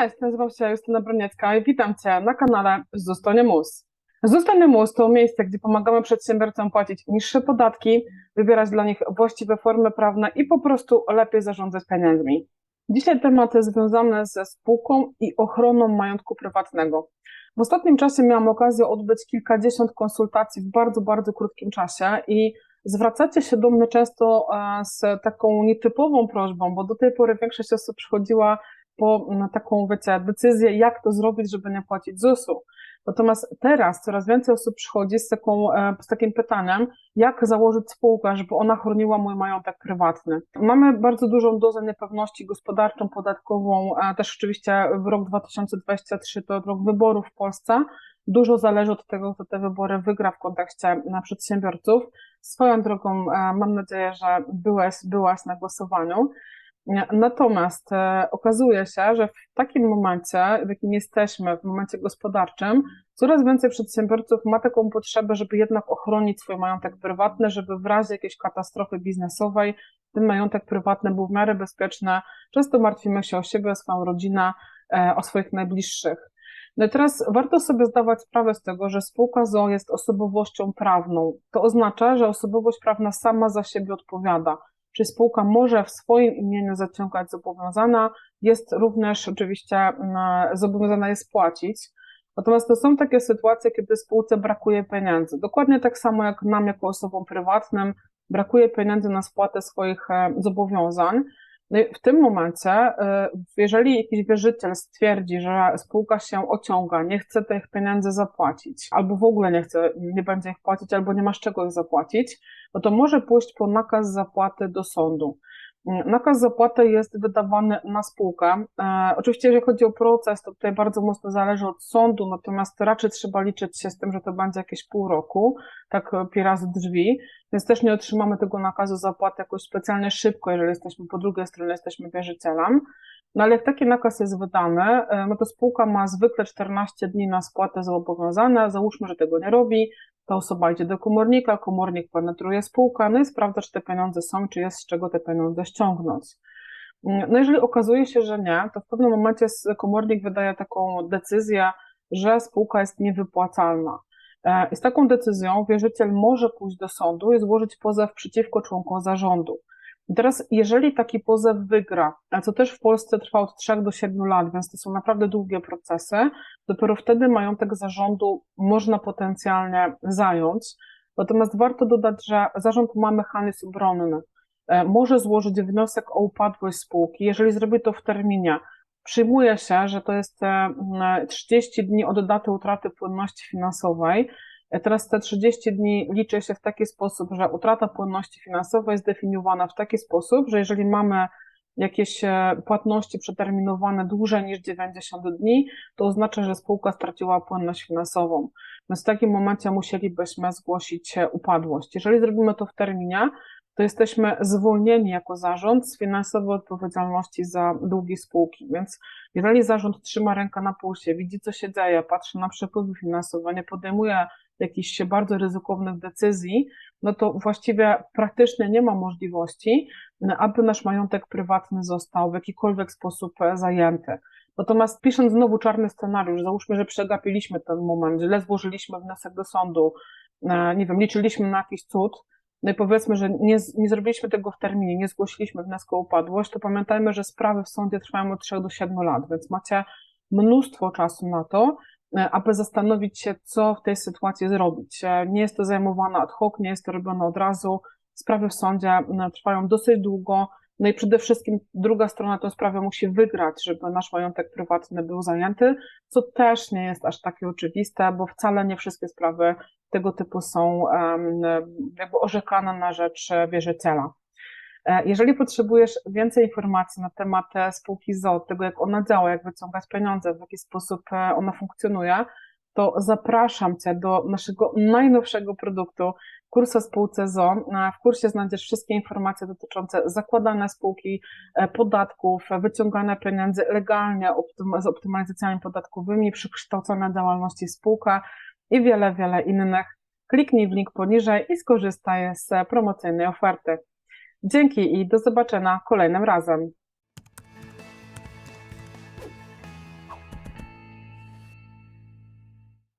Cześć, nazywam się Justyna Broniecka i witam Cię na kanale Zostanie Mus. Zostanie Mus to miejsce, gdzie pomagamy przedsiębiorcom płacić niższe podatki, wybierać dla nich właściwe formy prawne i po prostu lepiej zarządzać pieniędzmi. Dzisiaj tematy związane ze spółką i ochroną majątku prywatnego. W ostatnim czasie miałam okazję odbyć kilkadziesiąt konsultacji w bardzo, bardzo krótkim czasie i zwracacie się do mnie często e, z taką nietypową prośbą, bo do tej pory większość osób przychodziła po taką, wiecie, decyzję, jak to zrobić, żeby nie płacić ZUS-u. Natomiast teraz coraz więcej osób przychodzi z, taką, e, z takim pytaniem, jak założyć spółkę, żeby ona chroniła mój majątek prywatny. Mamy bardzo dużą dozę niepewności gospodarczą, podatkową, też oczywiście w rok 2023 to rok wyborów w Polsce. Dużo zależy od tego, kto te wybory wygra w kontekście na przedsiębiorców. Swoją drogą e, mam nadzieję, że byłeś, byłaś na głosowaniu. Natomiast e, okazuje się, że w takim momencie, w jakim jesteśmy, w momencie gospodarczym, coraz więcej przedsiębiorców ma taką potrzebę, żeby jednak ochronić swój majątek prywatny, żeby w razie jakiejś katastrofy biznesowej ten majątek prywatny był w miarę bezpieczny. Często martwimy się o siebie, o swoją rodzinę, e, o swoich najbliższych. No i teraz warto sobie zdawać sprawę z tego, że spółka ZO jest osobowością prawną. To oznacza, że osobowość prawna sama za siebie odpowiada czy spółka może w swoim imieniu zaciągać zobowiązana, jest również oczywiście mm, zobowiązana jest płacić. Natomiast to są takie sytuacje, kiedy spółce brakuje pieniędzy. Dokładnie tak samo jak nam, jako osobom prywatnym, brakuje pieniędzy na spłatę swoich e, zobowiązań. No w tym momencie, e, jeżeli jakiś wierzyciel stwierdzi, że spółka się ociąga, nie chce tych pieniędzy zapłacić, albo w ogóle nie chce, nie będzie ich płacić, albo nie ma z czego ich zapłacić, no to może pójść po nakaz zapłaty do sądu. Nakaz zapłaty jest wydawany na spółkę. E, oczywiście, jeżeli chodzi o proces, to tutaj bardzo mocno zależy od sądu, natomiast raczej trzeba liczyć się z tym, że to będzie jakieś pół roku, tak z drzwi, więc też nie otrzymamy tego nakazu zapłaty jakoś specjalnie szybko, jeżeli jesteśmy po drugiej stronie, jesteśmy wierzycielem. No ale jak taki nakaz jest wydany, e, no to spółka ma zwykle 14 dni na spłatę zobowiązane, załóżmy, że tego nie robi, ta osoba idzie do komornika, komornik penetruje spółkę, no i sprawdza, czy te pieniądze są, czy jest z czego te pieniądze ściągnąć. Mm, no jeżeli okazuje się, że nie, to w pewnym momencie komornik wydaje taką decyzję, że spółka jest niewypłacalna. E, I z taką decyzją wierzyciel może pójść do sądu i złożyć pozew przeciwko członkom zarządu. I teraz, jeżeli taki pozew wygra, co też w Polsce trwa od 3 do 7 lat, więc to są naprawdę długie procesy, dopiero wtedy majątek zarządu można potencjalnie zająć. Natomiast warto dodać, że zarząd ma mechanizm obronny. E, może złożyć wniosek o upadłość spółki, jeżeli zrobi to w terminie. Przyjmuje się, że to jest 30 e, dni od daty utraty płynności finansowej, Teraz te 30 dni liczy się w taki sposób, że utrata płynności finansowej jest definiowana w taki sposób, że jeżeli mamy jakieś e, płatności przeterminowane dłużej niż 90 dni, to oznacza, że spółka straciła płynność finansową. Więc w takim momencie musielibyśmy zgłosić e, upadłość. Jeżeli zrobimy to w terminie, to jesteśmy zwolnieni jako zarząd z finansowej odpowiedzialności za długi spółki. Więc jeżeli zarząd trzyma rękę na pulsie, widzi co się dzieje, patrzy na przepływy finansowe, nie podejmuje jakichś bardzo ryzykownych decyzji, no to właściwie praktycznie nie ma możliwości, aby nasz majątek prywatny został w jakikolwiek sposób zajęty. Natomiast pisząc znowu czarny scenariusz, załóżmy, że przegapiliśmy ten moment, źle złożyliśmy wniosek do sądu, e, nie wiem, liczyliśmy na jakiś cud, no i powiedzmy, że nie, nie zrobiliśmy tego w terminie, nie zgłosiliśmy wniosku o upadłość, to pamiętajmy, że sprawy w sądzie trwają od 3 do 7 lat, więc macie mnóstwo czasu na to, E, aby zastanowić się, co w tej sytuacji zrobić. E, nie jest to zajmowane ad hoc, nie jest to robione od razu. Sprawy w sądzie trwają dosyć długo. No i przede wszystkim druga strona tę sprawę musi wygrać, żeby nasz majątek prywatny był zajęty, co też nie jest aż takie oczywiste, bo wcale nie wszystkie sprawy tego typu są jakby orzekane na rzecz wierzyciela. E, jeżeli potrzebujesz więcej informacji na temat e, spółki ZO, tego jak ona działa, jak wyciągać pieniądze, w jaki sposób e, ona funkcjonuje, to zapraszam Cię do naszego najnowszego produktu, kursu spółce ZO. W kursie znajdziesz wszystkie informacje dotyczące zakładania spółki, podatków, wyciągania pieniędzy legalnie z optymalizacjami podatkowymi, przekształcenia działalności spółka i wiele, wiele innych. Kliknij w link poniżej i skorzystaj z promocyjnej oferty. Dzięki i do zobaczenia kolejnym razem.